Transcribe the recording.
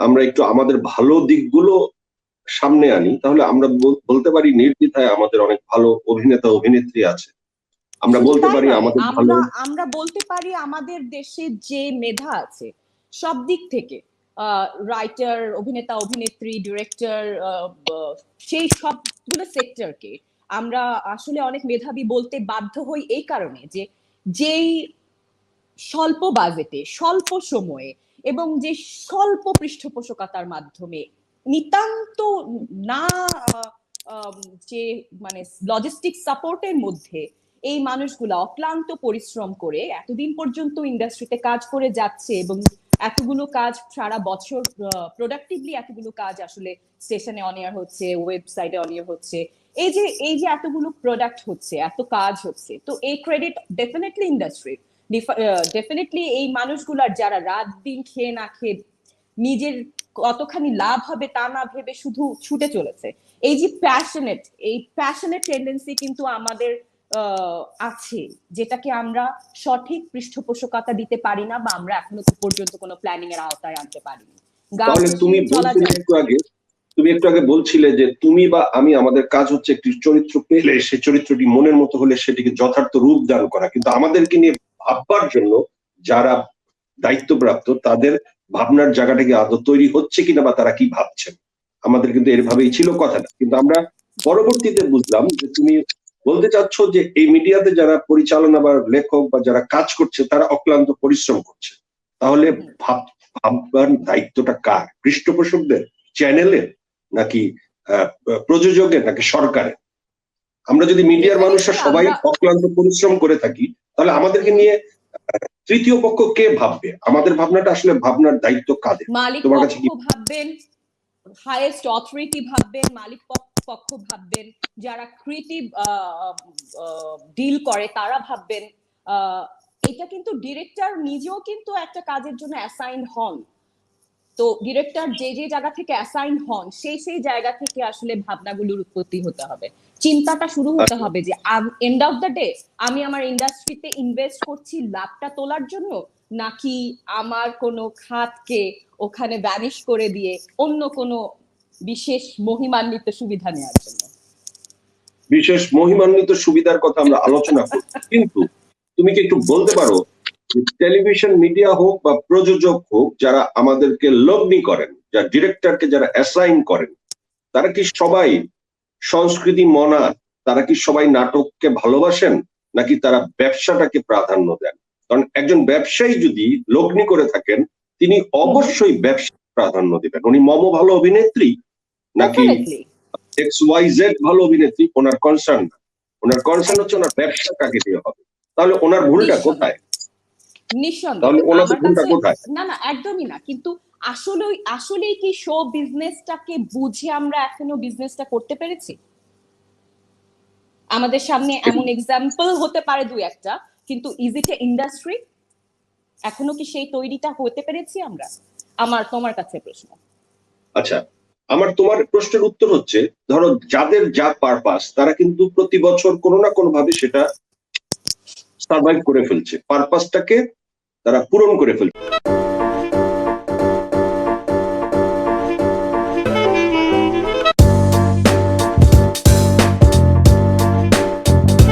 আমরা একটু আমাদের ভালো দিকগুলো সামনে আনি তাহলে আমরা বলতে পারি নির্দ্বিধায় আমাদের অনেক ভালো অভিনেতা অভিনেত্রী আছে। আমরা বলতে পারি আমাদের ভালো আমরা বলতে পারি আমাদের দেশে যে মেধা আছে সব দিক থেকে রাইটার অভিনেতা অভিনেত্রী ডিরেক্টর সেই সবগুলো সেক্টরকে আমরা আসলে অনেক মেধাবী বলতে বাধ্য হই এই কারণে যে যেই স্বল্প বাজেটে স্বল্প সময়ে এবং যে স্বল্প পৃষ্ঠপোষকতার মাধ্যমে নিতান্ত না যে মানে লজিস্টিক সাপোর্টের মধ্যে এই মানুষগুলা অক্লান্ত পরিশ্রম করে এতদিন পর্যন্ত ইন্ডাস্ট্রিতে কাজ করে যাচ্ছে এবং এতগুলো কাজ সারা বছর প্রোডাক্টিভলি এতগুলো কাজ আসলে স্টেশনে অনিয়ার হচ্ছে ওয়েবসাইটে অনিয়ার হচ্ছে। এই যে এই যে এতগুলো প্রোডাক্ট হচ্ছে, এত কাজ হচ্ছে, তো এই ক্রেডিট ডেফিনেটলি ইন্ডাস্ট্রি ডেফিনেটলি এই মানুষগুলার যারা রাত দিন খেয়ে না খেয়ে নিজের কতখানি লাভ হবে তা না ভেবে শুধু ছুটে চলেছে। এই যে প্যাশনেট এই প্যাশনেট টেন্ডেন্সি কিন্তু আমাদের আছে যেটাকে আমরা সঠিক পৃষ্ঠপোষকতা দিতে পারি না বা আমরা এখনও পর্যন্ত কোনো প্ল্যানিং এর আওতায় আনতে পারিনি। তুমি। একটু আগে তুমি একটু আগে বলছিলে যে তুমি বা আমি আমাদের কাজ হচ্ছে একটি চরিত্র পেলে সে চরিত্রটি মনের মতো হলে সেটিকে যথার্থ রূপ দান করা। কিন্তু আমাদেরকে নিয়ে ভাববার জন্য যারা দায়িত্বপ্রাপ্ত তাদের ভাবনার জায়গাটাকে আদৌ তৈরি হচ্ছে কিনা বা তারা কি ভাবছেন? আমাদের কিন্তু এরভাবেই ছিল কথাটা। কিন্তু আমরা পরবর্তীতে বুঝলাম যে তুমি বলতে চাচ্ছ যে এই মিডিয়াতে যারা পরিচালনা বা লেখক বা যারা কাজ করছে তারা অক্লান্ত পরিশ্রম করছে। তাহলে ভাব ভাববার দায়িত্বটা কার? পৃষ্ঠপোষকদের? চ্যানেলের নাকি আহ, প্রযোজকের? নাকি সরকারের? আমরা যদি মিডিয়ার মানুষরা সবাই অক্লান্ত পরিশ্রম করে থাকি তাহলে আমাদেরকে নিয়ে তৃতীয় পক্ষ কে ভাববে? আমাদের ভাবনাটা আসলে ভাবনার দায়িত্ব কাদের? মালিক তোমার কাছে পক্ষ কি- ভাববেন হাইয়েস্ট অথরিটি ভাববেন মালিক পক্ষ ভাববেন যারা ক্রিয়েটিভ ডিল করে তারা ভাববেন। এটা কিন্তু ডিরেক্টর নিজেও কিন্তু একটা কাজের জন্য অ্যাসাইন হন। তো ডিরেক্টর যে যে জায়গা থেকে অ্যাসাইন হন, সেই সেই জায়গা থেকে আসলে ভাবনাগুলোর উৎপত্তি হতে হবে চিন্তাটা শুরু হতে। হবে যে এন্ড অফ দ্য ডে আমি আমার ইন্ডাস্ট্রিতে ইনভেস্ট করছি লাভটা তোলার জন্য, নাকি আমার কোনো খাতকে ওখানে ভ্যানিশ করে দিয়ে অন্য কোনো বিশেষ মহিমান্বিত সুবিধা নেওয়ার জন্য বিশেষ মহিমান্বিত সুবিধার কথা আমরা আলোচনা করি কিন্তু তুমি কি একটু বলতে পারো টেলিভিশন মিডিয়া হোক বা প্রযোজক হোক যারা আমাদেরকে লগ্নি করেন যারা ডিরেক্টরকে যারা অ্যাসাইন করেন তারা কি সবাই সংস্কৃতি মনা তারা কি সবাই নাটককে ভালোবাসেন নাকি তারা ব্যবসাটাকে প্রাধান্য দেন? কারণ একজন ব্যবসায়ী যদি লগ্নি করে থাকেন তিনি অবশ্যই ব্যবসা প্রাধান্য দেবেন। উনি মম ভালো অভিনেত্রী নাকি এক্স ওয়াই জেড ভালো অভিনেত্রী ওনার কনসার্ন না। ওনার কনসার্ন হচ্ছে ওনার ব্যবসা কাকে দিয়ে হবে। তাহলে ওনার ভুলটা কোথায়? নিঃসন্দেহে। না না একদমই না। কিন্তু আসলে আসলেই কি শো বিজনেসটাকে বুঝে আমরা এখনও বিজনেসটা করতে পেরেছি? আমাদের সামনে এমন এক্সাম্পল হতে পারে দুই একটা কিন্তু ইজ ইট এ ইন্ডাস্ট্রি এখনও কি সেই তৈরিটা হতে পেরেছি আমরা? আমার তোমার কাছে প্রশ্ন। আচ্ছা আমার তোমার প্রশ্নের উত্তর হচ্ছে ধরো যাদের যা পারপাস তারা কিন্তু প্রতি বছর কোনো না কোনো ভাবে সেটা সার্ভাইভ করে ফেলছে। পারপাসটাকে তারা পূরণ করে ফেলবে।